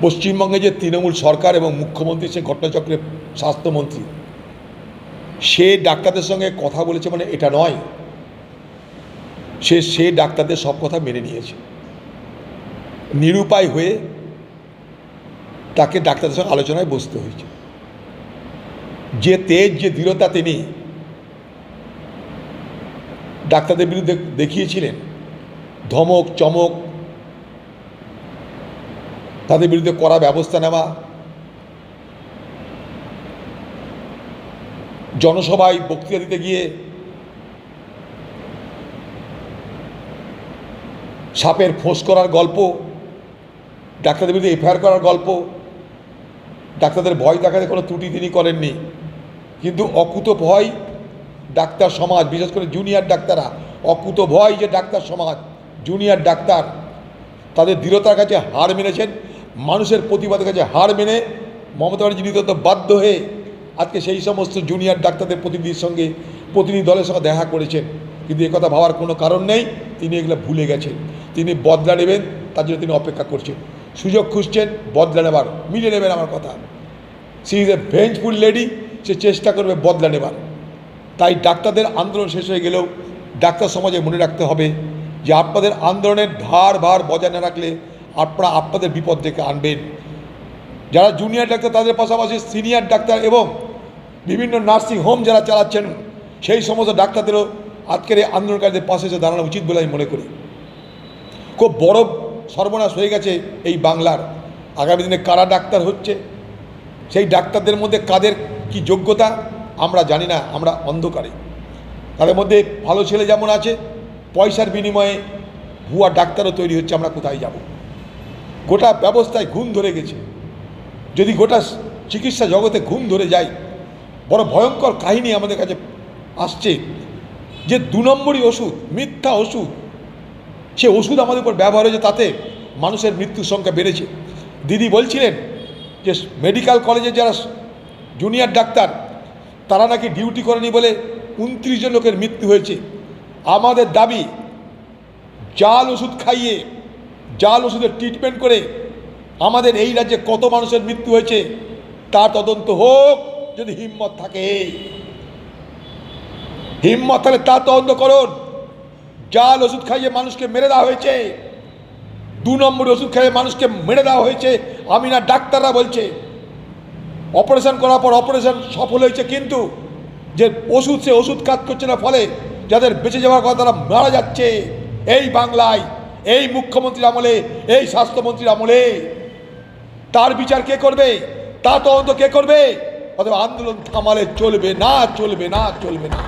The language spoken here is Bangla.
পশ্চিমবঙ্গে যে তৃণমূল সরকার এবং মুখ্যমন্ত্রী, সে ঘটনাচক্রের স্বাস্থ্যমন্ত্রী, সে ডাক্তারদের সঙ্গে কথা বলেছে মানে এটা নয়। সে সে ডাক্তারদের সব কথা মেনে নিয়েছে। নিরুপায় হয়ে তাকে ডাক্তারদের সঙ্গে আলোচনায় বসতে হয়েছে। যে তেজ, যে দৃঢ়তা তিনি ডাক্তারদের বিরুদ্ধে দেখিয়েছিলেন, ধমক, চমক তাদের বিরুদ্ধে কড়া ব্যবস্থা নেওয়া, জনসভায় বক্তৃতা দিতে গিয়ে সাপের ফোঁস করার গল্প, ডাক্তারদের বিরুদ্ধে এফআইআর করার গল্প, ডাক্তারদের ভয় দেখাতে কোনো ত্রুটি তিনি করেননি। কিন্তু অকুত ভয় ডাক্তার সমাজ, বিশেষ করে জুনিয়র ডাক্তাররা, অকুত ভয় যে ডাক্তার সমাজ, জুনিয়র ডাক্তার তাদের দৃঢ়তার কাছে হার মেনেছেন। মানুষের প্রতিবাদের কাছে হার মেনে মমতা ব্যানার্জি নিতন্ত বাধ্য হয়ে আজকে সেই সমস্ত জুনিয়র ডাক্তারদের প্রতিনিধির সঙ্গে প্রতিনিধি দলের সঙ্গে দেখা করেছেন। কিন্তু কথা ভাবার কোনো কারণ নেই, তিনি এগুলো ভুলে গেছেন। তিনি বদলা নেবেন, তার জন্য তিনি অপেক্ষা করছেন। সুযোগ খুঁজছেন, বদলা নেবার, মিলে নেবেন আমার কথা। She is a vengeful lady সে চেষ্টা করবে বদলা নেবার। তাই ডাক্তারদের আন্দোলন শেষ হয়ে গেলেও ডাক্তার সমাজে মনে রাখতে হবে যে আপনাদের আন্দোলনের ধার ভার বজায় না রাখলে আপনারা আপনাদের বিপদ ডেকে আনবেন। যারা জুনিয়র ডাক্তার, তাদের পাশাপাশি সিনিয়র ডাক্তার এবং বিভিন্ন নার্সিং হোম যারা চালাচ্ছেন, সেই সমস্ত ডাক্তারদেরও আজকের এই আন্দোলনকারীদের পাশে এসে দাঁড়ানো উচিত বলে আমি মনে করি। খুব বড় সর্বনাশ হয়ে গেছে এই বাংলার। আগামী দিনে কারা ডাক্তার হচ্ছে, সেই ডাক্তারদের মধ্যে কাদের কি যোগ্যতা, আমরা জানি না, আমরা অন্ধকারে। তাদের মধ্যে ভালো ছেলে যেমন আছে, পয়সার বিনিময়ে ভুয়া ডাক্তারও তৈরি হচ্ছে, আমরা কোথায় যাব? গোটা ব্যবস্থায় ঘুম ধরে গেছে। যদি গোটা চিকিৎসা জগতে ঘুম ধরে যায়, বড় ভয়ঙ্কর কাহিনী আমাদের কাছে আসছে যে দু নম্বরই ওষুধ, মিথ্যা ওষুধ। সে ওষুধ আমাদের উপর ব্যবহার হয়েছে, তাতে মানুষের মৃত্যুর সংখ্যা বেড়েছে। দিদি বলছিলেন যে মেডিকেল কলেজে যারা জুনিয়র ডাক্তার, তারা নাকি ডিউটি করেনি বলে উনত্রিশ জন লোকের মৃত্যু হয়েছে। আমাদের দাবি, জাল ওষুধ খাইয়ে জাল ওষুধের ট্রিটমেন্ট করে আমাদের এই রাজ্যে কত মানুষের মৃত্যু হয়েছে, তার তদন্ত হোক, যদি হিম্মত থাকে। হিম্মত থাকলে তার তদন্ত করুন। জাল ওষুধ খাইয়ে মানুষকে মেরে দেওয়া হয়েছে। দু নম্বর ওষুধ খাইয়ে মানুষকে মেরে দেওয়া হয়েছে আমি না ডাক্তাররা বলছে। অপারেশন করার পর অপারেশন সফল হয়েছে কিন্তু যে ওষুধ, সে ওষুধ কাজ করছে না ফলে যাদের বেঁচে যাওয়ার কথা তারা মারা যাচ্ছে। এই বাংলায় এই মুখ্যমন্ত্রীর আমলে, এই স্বাস্থ্যমন্ত্রীর আমলে, তার বিচার কে করবে? তা তদন্ত কে করবে? অথবা আন্দোলন থামালে চলবে না চলবে না চলবে না।